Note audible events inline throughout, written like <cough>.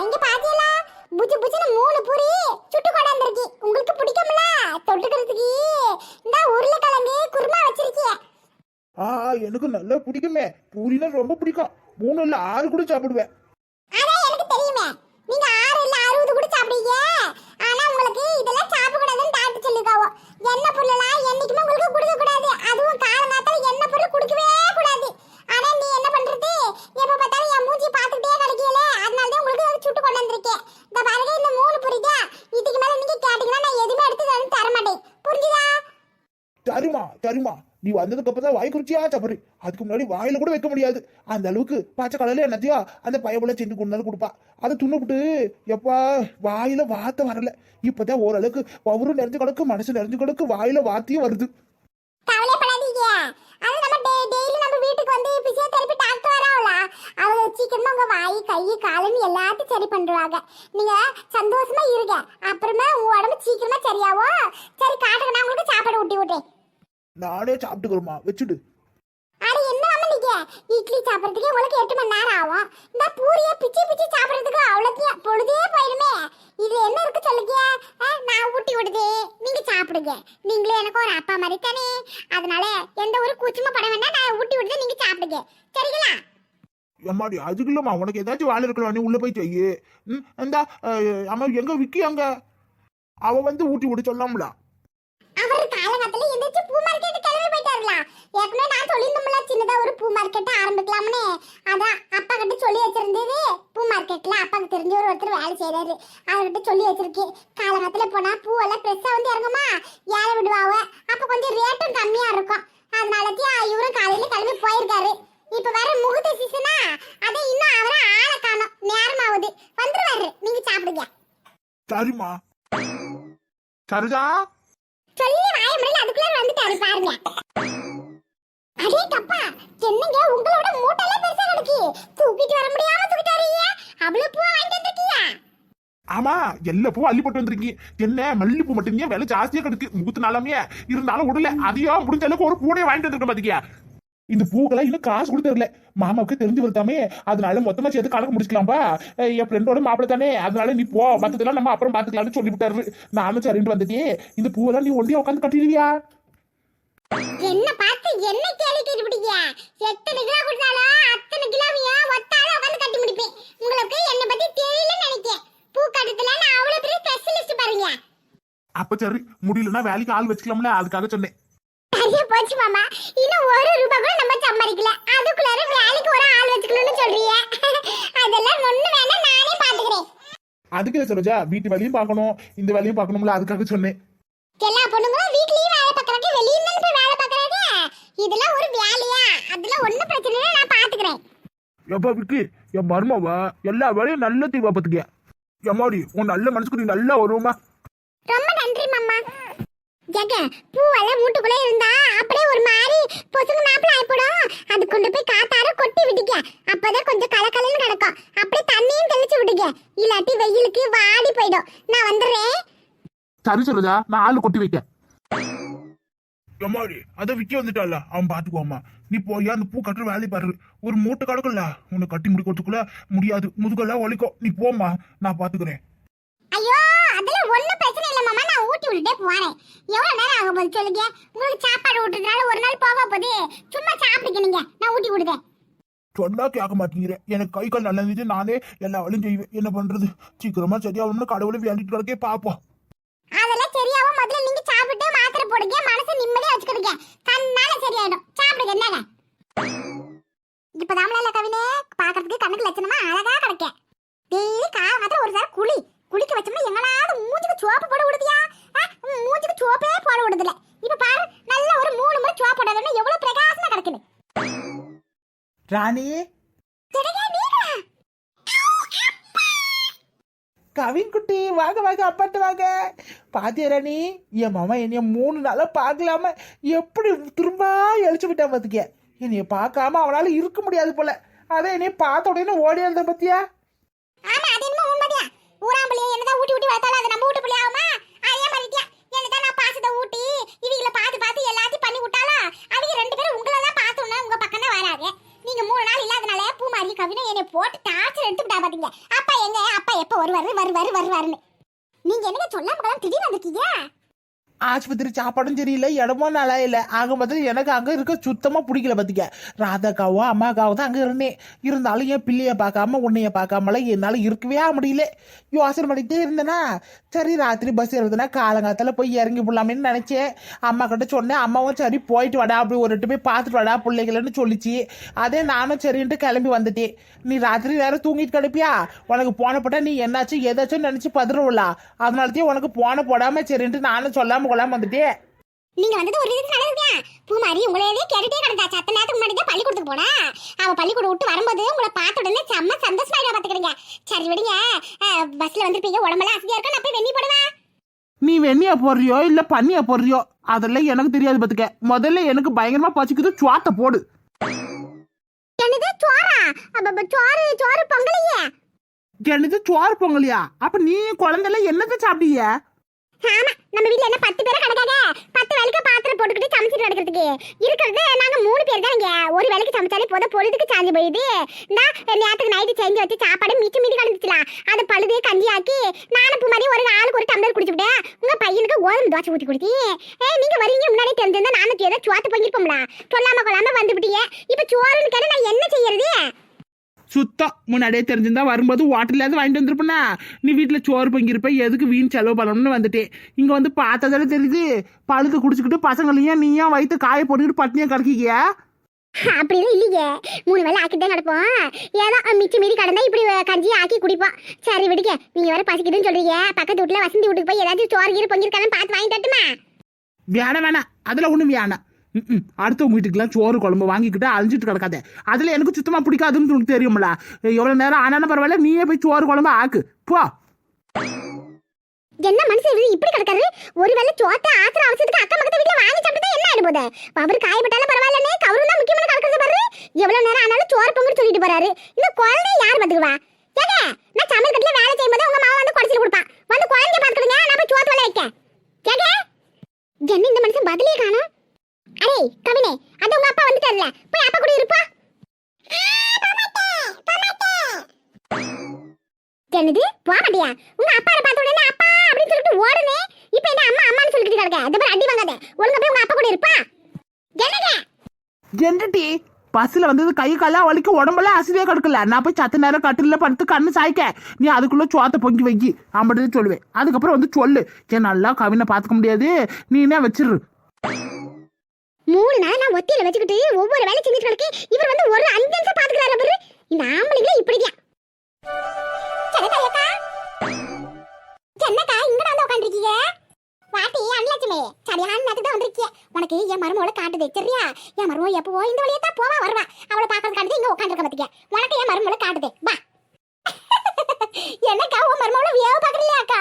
இங்க பாத்தீங்களா? புஜு புஜுன்னு மூணு பூரி சுட்டு கொண்டாந்துருக்கு உங்களுக்கு பிடிக்கும்ல? தொட்டுக்கிறதுக்கு. இந்த உருளைக்கிழங்கு குருமா வச்சிருக்கிய. ஆ எனக்கு நல்லா பிடிக்குமே. பூரினா ரொம்ப பிடிக்கும். மூணு இல்ல ஆறு கூட சாப்பிடுவேன். அதான் எனக்கு தெரியுமே. நீங்க ஆறு இல்ல அறுபது கூட சாப்பிடுவீங்க. ஆனா உங்களுக்கு இதெல்லாம் சாப்பிடக்கூடாதுன்னு டாக்டர் சொல்லிருக்காவோ எண்ணெய் பொருளெல்லாம் என்னைக்குமே உங்களுக்கு கொடுக்க கூடாது அதுவும் காலங்காத்தால எண்ணெய் பொருள் கொடுக்கவே கூடாது ஆனா நீ என்ன பண்றது எப்ப பார்த்தாலும் என் மூஞ்சி பார்த்துட்டே கிடைக்கல அதனால தான் உங்களுக்கு அதை சுட்டு கொண்டு வந்திருக்கேன் இந்த பாருங்க இந்த மூணு புரியுதா இதுக்கு மேல நீங்க கேட்டீங்கன்னா நான் எதுவுமே எடுத்து வந்து தர மாட்டேன் புரிஞ்சுதா தருமா தருமா நீ வந்ததுக்கு அப்புறம் தான் வாய் குறிச்சியா சாப்பிடு அதுக்கு முன்னாடி வாயில கூட வைக்க முடியாது. அந்த அளவுக்கு பச்சை கலர்ல என்னத்தையோ அந்த பயபுல செஞ்சு கொண்டு வந்து கொடுப்பா. அதை துண்ணுபிட்டு எப்பா வாயில வார்த்தை வரல. இப்பதான் ஓரளவுக்கு ஒவ்வொரு நிறைஞ்சு கிடக்கு மனசு நிறைஞ்சு கிடக்கு வாயில வார்த்தையும் வருது. கவலைப்படாதீங்க அது நம்ம நம்ம வீட்டுக்கு வராங்களா சீக்கிரமா உங்க வாய் கை காலுன்னு எல்லாத்தையும் சரி பண்ணுவாங்க நீங்க சந்தோஷமா இருங்க. அப்புறமா உங்க உடம்பு சீக்கிரமா சரியாவோ சரி காட்டுங்க. நான் உங்களுக்கு சாப்பாடு ஊட்டி விட்டேன் நானே சாப்பிட்டுக்கிறோமா வச்சுடு. அட என்ன அம்மா நீங்க? இட்லி சாப்பிடுறதுக்கே உங்களுக்கு எட்டு மணி நேரம் ஆகும். இந்த பூரியை பிச்சு பிச்சு சாப்பிடுறதுக்கு அவ்வளோத்தையும் பொழுதே போயிடுமே. இது என்ன இருக்கு சொல்லுங்க? நான் ஊட்டி விடுது. நீங்க சாப்பிடுங்க. நீங்களே எனக்கு ஒரு அப்பா மாதிரி தானே. அதனால எந்த ஒரு கூச்சமும் பட வேண்டாம். நான் ஊட்டி விடுது நீங்க சாப்பிடுங்க. சரிங்களா? எம்மாடி அதுக்கு இல்லம்மா. உனக்கு ஏதாச்சும் வேலை இருக்கலாம் நீ உள்ள போய் செய்யு. ம் இந்த அம்மா எங்க விக்கி அங்க? அவ வந்து ஊட்டி விட சொல்லாம்ல அவர் காலகட்டத்துல எந்திரிச்சு பூ மார்க்கெட் கிளம்பி போயிட்டாருல ஏற்கனவே நான் சொல்லியிருந்தோம்ல சின்னதா ஒரு பூ மார்க்கெட் ஆரம்பிக்கலாம்னு அதான் அப்பா கிட்ட சொல்லி வச்சிருந்தது பூ மார்க்கெட்ல அப்பாக்கு தெரிஞ்ச ஒரு ஒருத்தர் வேலை செய்யறாரு அவர்கிட்ட சொல்லி வச்சிருக்கு காலகட்டத்துல போனா பூவெல்லாம் ஃப்ரெஷ்ஷா வந்து இறங்குமா ஏழை விடுவாவ அப்ப கொஞ்சம் ரேட்டும் கம்மியா இருக்கும் அதனாலதான் இவரும் காலையில கிளம்பி போயிருக்காரு இப்ப வேற முகூர்த்த சீசனா அதை இன்னும் அவரை ஆளை காணோம் நேரமாவுது வந்துருவாரு நீங்க சாப்பிடுங்க சரிம்மா சரிதா சொல்லி வாய முடியல அதுக்குள்ள வந்துட்டாரு பாருங்க. அடே கப்பா என்னங்க உங்களோட மூட்டையில பெருசா கிடக்கு? தூக்கிட்டு வர முடியாம தூக்கிட்டு வரீங்க அவ்வளவு பூ வாங்கிட்டு வந்திருக்கீங்க. ஆமா எல்லா அள்ளி போட்டு வந்திருக்கீங்க. என்ன மல்லிப்பூ மட்டும் விலை ஜாஸ்தியா கிடக்கு. முகூர்த்த நாளாமே இருந்தாலும் விடல அதையும் முடிஞ்ச அளவுக்கு ஒரு பூனை வாங்கிட்டு வந்திருக்கேன் பாத்தியா? இந்த பூக்கெல்லாம் இன்னும் காசு கூட தெரியல மாமாவுக்கு தெரிஞ்சு வருதாமே அதனால மொத்தமா சேர்த்து கணக்கு முடிச்சுக்கலாம்பா. என் ஃப்ரெண்டோட மாப்பிள்ள தானே. அதனால நீ போ. மத்ததெல்லாம் நம்ம அப்புறம் பாத்துக்கலாம்னு சொல்லி விட்டாரு நானும் சரின்ட்டு வந்துட்டேன் இந்த பூவெல்லாம் நீ ஒண்டியா உட்காந்து கட்டிடுவியா? என்ன பார்த்து என்ன கேள்வி கேட்டுப்பிட்டீங்க எத்தனை கிலோ கொடுத்தாலும் அத்தனை கிலோவையும் ஒத்தால உட்காந்து கட்டி முடிப்பேன். உங்களுக்கு என்ன பத்தி தெரியலன்னு நினைக்கிறேன் பூ கட்டத்துல நான் அவ்வளவு பெரிய ஸ்பெஷலிஸ்ட் பாருங்க. அப்ப சரி முடியலன்னா வேலைக்கு ஆள் வச்சுக்கலாம்ல. அதுக்காக சொன்னேன். சரியா போச்சு மாமா. இன்னும் ஒரு ரூபாய் கூட நம்ம சம்பாதிக்கல. அதுக்குள்ளார வேலைக்கு ஒரு ஆள் வச்சுக்கணும்னு சொல்றீங்க. <laughs> அதெல்லாம் ஒண்ணு வேணா நானே பாத்துக்கிறேன். அதுக்கு சரோஜா? வீட்டு வேலையும் பார்க்கணும். இந்த வேலையும் பார்க்கணும்ல அதுக்காக சொன்னேன். எல்லா பொண்ணுங்களும் வீட்லயும் வேலை பார்க்கறாங்க வெளியும் போய் வேலை பார்க்கறாங்க. இதெல்லாம் ஒரு வேலையா? அதெல்லாம் ஒண்ணும் பிரச்சனை இல்லை நான் பாத்துக்கிறேன். எப்பா விக்கி என் மருமாவா எல்லா வேலையும் நல்ல தீவா பார்த்துக்க எம்மாடி உன் நல்ல மனசுக்கு நீ நல்லா வருவோமா? ரொம்ப நன்றி மாமா. ஜக பூவெல்லாம் மூட்டுக்குள்ள இருந்தா அப்படியே ஒரு மாதிரி பொசுங்க நாப்பில் ஆயிப்படும். அது கொண்டு போய் காத்தார கொட்டி விடுங்க அப்பதான் கொஞ்சம் கலக்கலன்னு கிடக்கும். அப்படியே தண்ணியும் தெளிச்சு விடுங்க இல்லாட்டி வெயிலுக்கு வாடி போயிடும். நான் வந்துடுறேன். சரி நான் ஆளு கொட்டி வைக்க. எம்மாடி அத விக்கி வந்துட்டால அவன் பாத்துக்குவாமா நீ போய் அந்த பூ கட்டுற வேலையை பாரு. ஒரு மூட்டை கிடக்குல்ல உன்னை கட்டி முடிக்கிறதுக்குள்ள முடியாது. முதுகெல்லாம் ஒலிக்கும் நீ போம்மா. நான் பாத்துக்கிறேன் ஐயோ அதெல்லாம் ஒண்ணும் பிரச்சனை இல்ல மாமா நான் ஊட்டி விட்டுட்டே போறேன். எவ்வளவு நேரம் ஆகும் போது சொல்லுங்க? உங்களுக்கு சாப்பாடு ஊட்டுறதுனால ஒரு நாள் போக போகுது. சும்மா சாப்பிடுங்க நீங்க. நான் ஊட்டி விடுதேன் சொன்னா கேட்க மாட்டேங்கிறேன் எனக்கு கை கால் நல்லா இருந்துச்சு. நானே எல்லா வேலையும் செய்வேன். என்ன பண்றது? சீக்கிரமா சரியாகணும்னு கடவுளை வேண்டிட்டு கிடக்கே பாப்போம் அதெல்லாம் சரியாவும் முதல்ல நீங்க சாப்பிட்டு மாத்திரை போடுங்க மனசை நிம்மதியா வச்சுக்கிடுங்க கண்ணால சரியாயிடும் சாப்பிடுங்க என்னங்க இப்பதான் இல்ல கவினே பாக்குறதுக்கு கண்ணுக்கு லட்சணமா அழகா கிடைக்க டெய்லி கால மாத்திரம் ஒரு சார் குளி குளிக்க வச்சோம்னா எங்கனாவது மூஞ்சுக்கு சோப்பு போட விடுதியா ஆ, உம், மூஞ்சுக்கு சோப்பே போட விடுதில்ல இப்ப பாரு நல்ல ஒரு மூணு முறை சோப்பு போடாதோன்னா எவ்வளவு பிரகாசமா கிடக்குது ராணி? கவின் குட்டி வாங்க வாங்க அப்பாட்ட வாங்க. பாத்தியா ராணி என் மாமா என்னைய மூணு நாளா பார்க்கலாம எப்படி திரும்ப எழுச்சு விட்டான் பாத்துக்க என்னைய பார்க்காம அவனால இருக்க முடியாது போல. அதான் என்னைய பார்த்த உடனே ஓடி இருந்த பத்தியா? ஆமா அது என்னமோ உண்மைதான் ஊராம்பளியை என்னதான் ஊட்டி ஊட்டி வளர்த்தாலும் அது நம்ம வீட்டு பிள்ளை ஆகுமா? அதே மாதிரிட்டியா என்னதான் நான் பாசத்தை ஊட்டி இவங்கள பார்த்து கவினை என்னை போட்டு டார்ச்சர் எடுத்துக்கிட்டா பாத்தீங்க. அப்பா எங்க? அப்பா எப்ப வருவாரு? வருவாரு வருவாருன்னு. நீங்க என்னங்க சொல்லாம திடீர்னு வந்திருக்கீங்க? ஆஸ்பத்திரி சாப்பாடும் சரியில்லை இடமும் நல்லா இல்லை. ஆக மொத்தம் எனக்கு அங்கே இருக்க சுத்தமாக பிடிக்கல பார்த்திக்க ராதாக்காவோ அம்மாக்காவோ தான் அங்கே இருந்தேன். இருந்தாலும் என் பிள்ளைய பார்க்காம உன்னைய பார்க்காமலாம் என்னால் இருக்கவே முடியல. யோசனை பண்ணிகிட்டே இருந்தேனா? சரி ராத்திரி பஸ் ஏறுதுன்னா காலங்காலத்தில் போய் இறங்கி போடலாமேன்னு நினச்சேன். அம்மா கிட்ட சொன்னேன் அம்மாவும் சரி போயிட்டு வாடா அப்படி ஒரு ரெட்டு போய் பார்த்துட்டு வாடா பிள்ளைகளன்னு சொல்லிச்சு. அதே நானும் சரின்ட்டு கிளம்பி வந்துட்டேன். நீ ராத்திரி வேற தூங்கிட்டு கிடப்பியா? உனக்கு போன நீ என்னாச்சும் ஏதாச்சும் நினச்சி பதறவில்ல அதனாலத்தையும் உனக்கு போன போடாமல் சரின்ட்டு நானும் சொல்லாமல் சொல்லாம கொள்ளாம வந்துட்டேன் நீங்க வந்தது ஒரு விதத்துக்கு நல்லதுதான் பூமாரி உங்களையவே கேட்டுட்டே கிடந்தா. சத்த நேரத்துக்கு முன்னாடி தான் பள்ளிக்கூடத்துக்கு போனா. அவ பள்ளிக்கூடம் விட்டு வரும்போது உங்களை பார்த்த உடனே செம்ம சந்தோஷமாயிடா பாத்துக்கிடுங்க. சரி விடுங்க. பஸ்ல வந்திருப்பீங்க. உடம்பெல்லாம் அசதியா இருக்கா நான் போய் வெண்ணி போடுவேன் நீ வெண்ணியா போடுறியோ இல்ல பண்ணியா போடுறியோ? அதெல்லாம் எனக்கு தெரியாது பாத்துக்க. முதல்ல எனக்கு பயங்கரமா பச்சிக்குது சுவாத்த போடு. என்னது? சோறா? அப்ப சோறு சோறு பொங்கலையே. என்னது? சோறு பொங்கலியா? அப்ப நீ குழந்தைல என்னத்த சாப்பிட்டீங்க ஆமா நம்ம வீட்ல என்ன பத்து பேர் கிடக்காங்க பத்து வேலைக்கு பாத்திரம் போட்டுக்கிட்டு சமைச்சிட்டு கிடக்கிறதுக்கு இருக்கிறது நாங்க மூணு பேர் தான் இங்க ஒரு வேலைக்கு சமைச்சாலே போதும் பொழுதுக்கு சாஞ்சு போயிடுது. நான் நேரத்துக்கு நைட்டு செஞ்சு வச்சு சாப்பாடு மிச்சம் மீதி கலந்துச்சுலாம். அதை பழுதே கஞ்சியாக்கி நானும் பூ மாதிரி ஒரு நாளுக்கு ஒரு டம்ளர் குடிச்சுவிட்டேன் உங்க பையனுக்கு கோதுமை தோசை ஊத்தி கொடுத்தி ஏ நீங்க வரீங்க முன்னாடி தெரிஞ்சிருந்தா நானும் ஏதோ சுவாத்து பொங்கிருப்போம்ல சொல்லாம கொள்ளாம வந்துவிட்டீங்க. இப்ப சோறுன்னு கேட்டு நான் என்ன செய்யறது? சுத்தம் முன்னாடியே தெரிஞ்சிருந்தா வரும்போது ஹோட்டல்ல வாங்கிட்டு வந்திருப்பனா? நீ வீட்டுல சோறு பொங்கிருப்ப எதுக்கு வீண் செலவு பண்ணணும்னு வந்துட்டேன் இங்க வந்து பார்த்ததால தெரியுது பழுது குடிச்சுக்கிட்டு பசங்களையும் நீயும் வயிற்று காய போட்டுக்கிட்டு பட்னியா கிடக்கீங்க அப்படிலாம் இல்லையே. மூணு வேளை ஆக்கிட்டு தான் கிடப்போம். ஏதோ மிச்சம் மீறி கடந்தா இப்படி கஞ்சி ஆக்கி குடிப்போம் சரி விடுங்க நீங்க வேற பசிக்குதுன்னு சொல்றீங்க. பக்கத்து வீட்டுல வசந்தி வீட்டுக்கு போய் ஏதாச்சும் சோறு கீரை பொங்கிருக்கான்னு பார்த்து வாங்கி தட்டுமா வேணாம் வேணாம். அதுல ஒண்ணும் வேணாம். ம்ம். அடுத்தவங்க வீட்டுக்குலாம் சோறு குழம்பு வாங்கிக்கிட்டு அழிஞ்சிட்டு கிடக்காத. அதில் எனக்கு சுத்தமாக பிடிக்காதுன்னு உனக்கு தெரியும்ல. எவ்வளோ நேரம் ஆனாலும் பரவாயில்ல நீயே போய் சோறு குழம்பு ஆக்கு. போ. என்ன மனுஷன் இது? இப்படி கிடக்காரு? ஒருவேளை சோத்த ஆத்திர அவசரத்துக்கு அக்கம் பக்கத்து வீட்டுல வாங்கி சாப்பிட்டு என்ன ஆயிடு அவர் காயப்பட்டாலும் பரவாயில்லனே கவரும் தான் முக்கியமான கிடக்கிறது பாரு. எவ்வளவு நேரம் ஆனாலும் சோறு பொங்கல் சொல்லிட்டு போறாரு. இந்த குழந்தை யார் பாத்துக்குவா ஏங்க நான் சமையல் கட்டில வேலை செய்யும்போது உங்க மாமா வந்து குடைச்சிட்டு கொடுப்பான் வந்து குழந்தைய பாத்துக்கிடுங்க நான் போய் சோத்து வேலை வைக்க. கேங்க என்ன இந்த மனுஷன் பதிலே காணும்? ஏய் கவினே அந்த உங்க அப்பா வந்துட்டார்ல போய் அப்பா கூட இருப்பா. என்னது? போகட்டியா உங்க அப்பா பார்த்த உடனே அப்பா அப்படின்னு சொல்லிட்டு ஓடுனே. இப்போ என்ன அம்மா அம்மான்னு சொல்லிட்டு கிடக்க? அது பேர் அடி வாங்காத. ஒழுங்கா போய் உங்க அப்பா கூட இருப்பா. என்னங்க? என்னடி? பஸ்ல வந்தது கை காலா வலிக்கு உடம்பெல்லாம் அசதியா கிடக்கல. நான் போய் சத்த நேரம் கட்டில படுத்து கண்ணு சாய்க்க. நீ அதுக்குள்ள சோத்த பொங்கி வைக்கி அப்படின்னு சொல்லுவேன். அதுக்கப்புறம் வந்து சொல்லு. ஏன் நல்லா கவினை பார்த்துக்க முடியாது. நீ என்ன வச்சிரு? மூணு நாள் நான் ஒத்தியில வச்சுக்கிட்டு ஒவ்வொரு வேலை செஞ்சுட்டு கிடக்கு இவர் வந்து ஒரு அஞ்சு நிமிஷம் பாத்துக்கிறாரு பாரு. இந்த ஆம்பளைங்களே இப்படியா என்னக்கா இங்க வந்து உட்காந்துருக்கீங்க வாட்டி அன்லட்சுமி சரியான நேரத்துக்கு தான் வந்திருக்கிய உனக்கு என் மருமகளை காட்டுது சரியா? என் மருமக எப்பவோ இந்த வழியா தான் போவா வருவா. அவளை பார்க்கறது காட்டுது இங்க உட்காந்துருக்க பாத்துக்க உனக்கு என் மருமகளை காட்டுது வா. <laughs> என்னக்கா உன் மருமகளை வியவ பாக்குறியாக்கா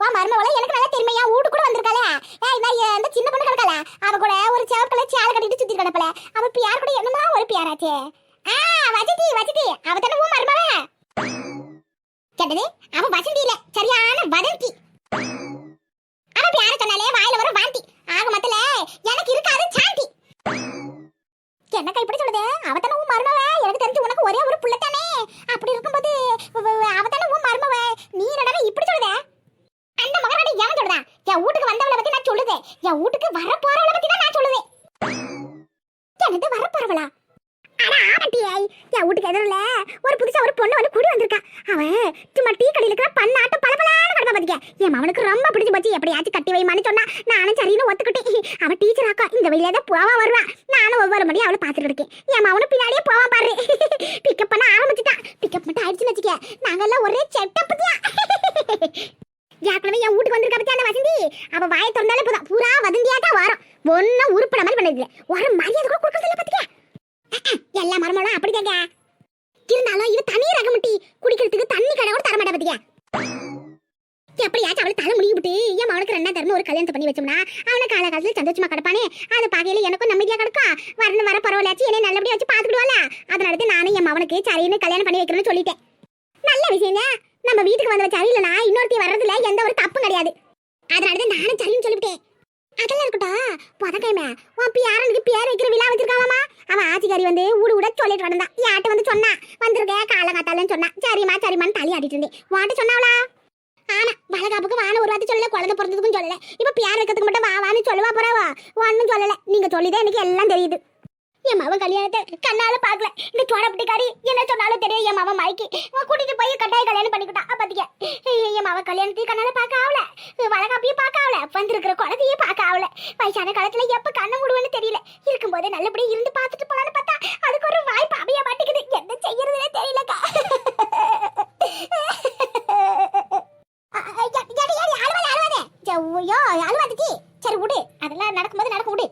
வா மருமவளை எனக்கு நல்லா தெரியுமையா. வீட்டு கூட வந்திருக்காளே. ஏய் நான் அந்த சின்ன பொண்ணு கிடக்கல அவ கூட ஒரு சிவப்பு கலர் சேலை கட்டிட்டு சுத்தி கிடப்பல அவ பியார் கூட என்னமா ஒரு பியாராச்சே ஆ வசதி வசதி. அவ தானே உன் மருமவ கேட்டது அவ வசந்தி இல்ல. சரியான வதந்தி. அவ பியார சொன்னாலே? வாயில வர வாந்தி. ஆக மத்தல எனக்கு இருக்காது சாந்தி என்னக்கா இப்படி சொல்லுது அவ தானே உன் மருமவ எனக்கு தெரிஞ்சு உனக்கு ஒரே ஒரு புள்ள தானே அப்படி இருக்கும்போது அவ- அவ- அவ தானே உன் மருமவ நீ என்னடா இப்படி சொல்லுத அந்த மகனோட ஏன் சொல்லுதா என் வீட்டுக்கு வந்தவளை பத்தி நான் சொல்லுதே என் வீட்டுக்கு வர போறவளை பத்தி தான் நான் சொல்லுவேன் என்னது வர போறவளா அட ஆமாட்டியே என் வீட்டுக்கு எதிரில ஒரு புதுசா ஒரு பொண்ணு வந்து கூடி வந்திருக்கா அவன் சும்மா டீ கடையில இருக்கிற பண்ணாட்டு பளபளான்னு என் மவனுக்கு ரொம்ப பிடிச்சு போச்சு. எப்படியாச்சும் கட்டி வைமான்னு சொன்னா நானும் சரின்னு ஒத்துக்கிட்டேன். அவ டீச்சர் ஆக்கா இந்த வழியில தான் போவா வருவா. நானும் ஒவ்வொரு மணியும் அவளை பாத்துட்டு இருக்கேன். என் அவனும் பின்னாடியே போவான் பாரு. பிக்கப் பண்ண ஆரம்பிச்சுட்டான். பிக்கப் மட்டும் ஆயிடுச்சுன்னு வச்சுக்க. நாங்கெல்லாம் ஒரே செட்டப் பத்தியா ஏற்கனவே என் வீட்டுக்கு வந்திருக்க பத்தியா அந்த வசந்தி? அவ வாயை திறந்தாலே போதும். பூரா வதந்தியா தான் வரும். ஒன்னும் உருப்பட மாதிரி பண்ணது இல்ல ஒரு மரியாதை கூட கொடுக்கறது இல்ல பாத்துக்க எல்லா மரமலும் அப்படிதாங்க. இருந்தாலும் இது தண்ணி ரகமுட்டி குடிக்கிறதுக்கு தண்ணி கடை கூட தர மாட்டா பாத்தியா? எப்படியாச்சும் அவளை தலை முடிவு விட்டு என் அவனுக்கு ரெண்டா தர்மம் ஒரு கல்யாணத்தை பண்ணி வச்சோம்னா? அவனை காலகாலத்துல சந்தோஷமா கிடப்பானே? அதை பார்க்கையில எனக்கும் நம்பிக்கையா கிடக்கும் வரணும் வர பரவாயில்லாச்சு என்னை நல்லபடியா வச்சு பாத்துக்கிடுவாள அதனால நானும் என் அவனுக்கு சரின்னு கல்யாணம் பண்ணி வைக்கிறேன்னு சொல்லிட்டேன். நல்ல விஷயங்க நம்ம வீட்டுக்கு வந்தவ சரியில்லைனா இன்னொருத்தி வர்றதுல எந்த ஒரு தப்பும் கிடையாது. அதனால தான் நானும் சரின்னு சொல்லிவிட்டேன். அதெல்லாம் இருக்கட்டா புதக்கிழமை உன் பியாரனுக்கு பேர் வைக்கிற விழா வச்சிருக்காமா அவன் ஆட்சிக்காரி வந்து ஊடு ஊட சொல்லிட்டு வந்தான் யார்ட்ட வந்து சொன்னா. வந்திருக்க காலங்காத்தாலன்னு சொன்னா. சரிம்மா சரிம்மான்னு தள்ளி ஆடிட்டு இருந்தேன். வாட்ட சொன்னாவளா? ஆமா வளகாப்புக்கு வான ஒரு வார்த்தை சொல்லல குழந்தை பிறந்ததுக்கும் சொல்லல. இப்ப பேர் வைக்கிறதுக்கு மட்டும் வா வான்னு சொல்லவா போறாவா ஒன்னும் சொல்லல. நீங்க சொல்லிதான் எனக்கு எல்லாம் தெரியுது. என் மவன் கல்யாணத்தை கண்ணால பாக்கல இந்த சோடப்பட்டிக்காரி என்ன சொன்னாலும் தெரியும். என் மவன் மயக்கி கூட்டிட்டு போய் கட்டாய கல்யாணம் பண்ணிக்கிட்டான். பாத்திக்க என் மவன் கல்யாணத்தையும் கண்ணால பார்க்க ஆகல வளகாப்பையும் பார்க்க ஆகல வந்திருக்கிற குழந்தையும் பார்க்க ஆகல வயசான காலத்துல எப்ப கண்ணை முடுவேன்னு தெரியல. இருக்கும்போதே நல்லபடியா இருந்து பார்த்துட்டு போலான்னு பார்த்தா அதுக்கு ஒரு வாய்ப்பு அமைய மாட்டேங்குது என்ன செய்யறதுன்னு தெரியலக்கா. ஐயோ அழுவாதுக்கு சரி விடு. அதெல்லாம் நடக்கும்போது நடக்க விடு.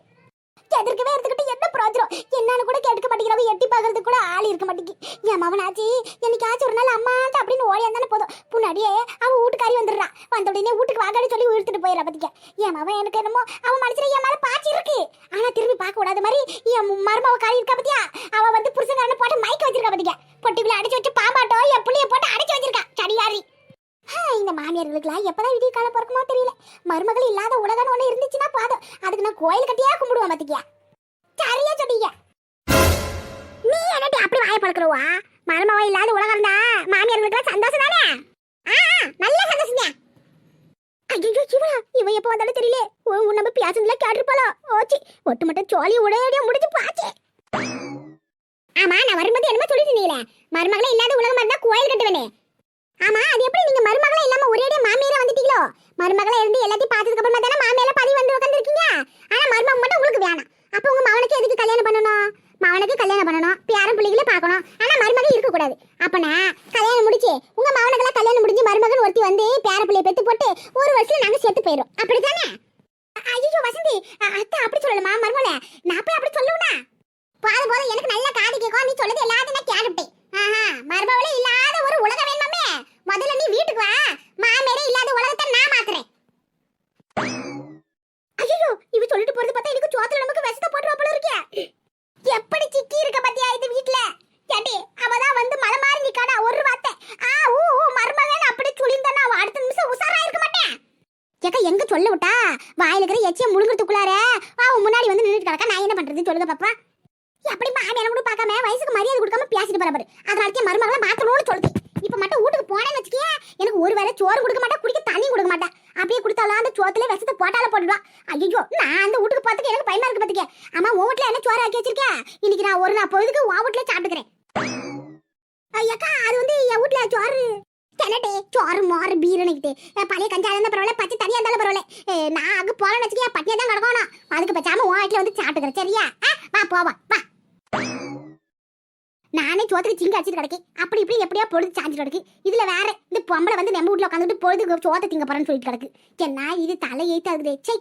எதிர்க்கவே எடுத்துக்கிட்டு என்ன பிரோஜனம் என்னன்னு கூட கேட்க மாட்டேங்கிறவ எட்டி பார்க்கறது கூட ஆள் இருக்க மாட்டேங்கி. என் மவனாச்சு என்னைக்காச்சும் ஒரு நாள் அம்மாட்ட அப்படின்னு ஓடி வந்தானே போதும். முன்னாடியே அவன் வீட்டுக்காரி வந்துடுறான். வந்த உடனே வீட்டுக்கு வாக்காடி சொல்லி உயிர்த்துட்டு போயிடற பத்திக்க என் மவன் எனக்கு என்னமோ அவன் மனசுல என் மேல பாய்ச்சி இருக்கு. ஆனா திரும்பி பார்க்க கூடாத மாதிரி என் மருமவ காரி இருக்கா பத்தியா? அவன் வந்து புருஷன் போட்டு மயக்க வச்சிருக்கா பத்திக்க பொட்டிக்குள்ள அடைச்சு வச்சு பாம்பாட்டோ என் புள்ளைய போட்டு அடைச்சு வச்சிருக்கா. சடியாரி இந்த மாமியார்களுக்கெல்லாம் எப்பதான் விடிய காலம் பிறக்குமோ தெரியல. மருமகள் இல்லாத உலகம் ஒண்ணு இருந்துச்சுன்னா போதும். அதுக்கு நான் கோயில் கட்டியா கும்பிடுவேன் பாத்துக்கியா? சரியா சொன்னீங்க. நீ என்னடி அப்படி வாய பழக்கிறவா மருமவ இல்லாத உலகம் தான் மாமியார்களுக்கு சந்தோஷம் தானே? ஆ நல்ல சந்தோஷம் தான் ஐயோ இவா இவ எப்ப வந்தாலும் தெரியல. ஓ உன் நம்ம பேசுனதுல கேட்டிருப்பாளோ? ஓச்சி ஒட்டுமொட்ட சோழி உடையடியா முடிஞ்சு பாச்சு. ஆமா நான் வரும்போது என்னமோ சொல்லிட்டு இருந்தீங்களே. மருமகளே இல்லாத உலகம் இருந்தா கோயில் கட்டுவேனே. ஆமா அது எப்படி? நீங்க மருமகளே இல்லாம ஒரேடியா மாமியாரா வந்துட்டீங்களோ? மருமகளே இருந்து எல்லாத்தையும் பார்த்ததுக்கு அப்புறமா தானே மாமியால பதிவு வந்து உட்காந்துருக்கீங்க ஆனா மருமக மட்டும் உங்களுக்கு வேணாம். அப்ப உங்க மவனுக்கு எதுக்கு கல்யாணம் பண்ணணும்? மவனுக்கு கல்யாணம் பண்ணணும். பேரன் பிள்ளைகளே பார்க்கணும். ஆனா மருமக இருக்க கூடாது அப்பனா கல்யாணம் முடிச்சு உங்க மவனுக்கெல்லாம் கல்யாணம் முடிஞ்சு மருமகன் ஒருத்தி வந்து பேர பிள்ளைய பெத்து போட்டு ஒரு வருஷத்துல நாங்க செத்து போயிடும் அப்படித்தானே? ஐயோ வசந்தி அத்தை அப்படி சொல்லணுமா? மருமகளே நான் போய் அப்படி சொல்லுவேனா போதும் போதும் எனக்கு நல்ல காது கேட்கும் நீ சொல்லுது எல்லாத்தையும் நான் கேட்டுட்டேன் ஆஹா மருமகளே இல்லாத ஒரு உலகம் வேணுமாமே முதல்ல நீ வீட்டுக்கு வா மாமேரே இல்லாத உலகத்தை நான் மாத்துறேன் ஐயோ இவ சொல்லிட்டு போறது பார்த்தா எனக்கு சோத்துல நமக்கு விஷத்தை போட்டுருவா போல இருக்கே எப்படி சிக்கி இருக்க பத்தியா இந்த வீட்ல ஏண்டி அவதான் வந்து மலை மாறி நிக்காடா ஒரு வார்த்தை ஆ ஊ ஊ மருமகன் அப்படி சொல்லியிருந்தானா அவ அடுத்த நிமிஷம் உசாரா இருக்க மாட்டேன் ஏக்கா எங்க சொல்ல விட்டா? வாயில இருக்கிற எச்சியை முழுங்குறதுக்குள்ளார அவன் முன்னாடி வந்து நின்றுட்டு கிடக்கா நான் என்ன பண்றது? சொல்லுங்க பாப்பா. அப்படி மாமியார கூட பார்க்காம வயசுக்கு மரியாதை கொடுக்காம பேசிட்டு போறாரு அதனால மருமகளை மாத்தணும்னு சொல்லுது. இப்ப மட்டும் வீட்டுக்கு போனேன்னு வச்சுக்கே எனக்கு ஒரு வேளை சோறு கொடுக்க மாட்டா குடிக்க தண்ணி கொடுக்க மாட்டா. அப்படியே கொடுத்தாலும் அந்த சோத்துல விஷத்தை போட்டால போட்டுடுவா. ஐயோ நான் அந்த வீட்டுக்கு போறதுக்கு எனக்கு பயமா இருக்கு பாத்துக்க. அம்மா உன் வீட்டுல என்ன சோறு ஆக்கி வச்சிருக்கேன் இன்னைக்கு நான் ஒரு நாள் பொழுதுக்கு உன் வீட்டுல சாப்பிட்டுக்கிறேன். ஐயாக்கா அது வந்து என் வீட்டுல சோறு தெனட்டே சோறு மோறு பீரணிக்கிட்டு பழைய கஞ்சா இருந்தால் பரவாயில்ல பச்சை தனியா இருந்தாலும் பரவாயில்ல. நான் அங்க போகலன்னு வச்சுக்கிய பட்டியா தான் கிடக்கணும் அதுக்கு பச்சாம உன் வீட்டில் வந்து சாப்பிட்டுக்கிறேன் சரியா? ஆ, வா போவா வா நானே சோத்துக்கு சிங்க அடிச்சிட்டு கிடக்கேன். அப்படி இப்படி எப்படியா பொழுது சாஞ்சிட்டு கிடக்கு. இதுல வேற இந்த பொம்பளை வந்து நம்ம வீட்டுல உட்காந்துட்டு பொழுது சோத்தை திங்க போறேன்னு சொல்லிட்டு கிடக்கு. என்ன இது தலை தகுதே சை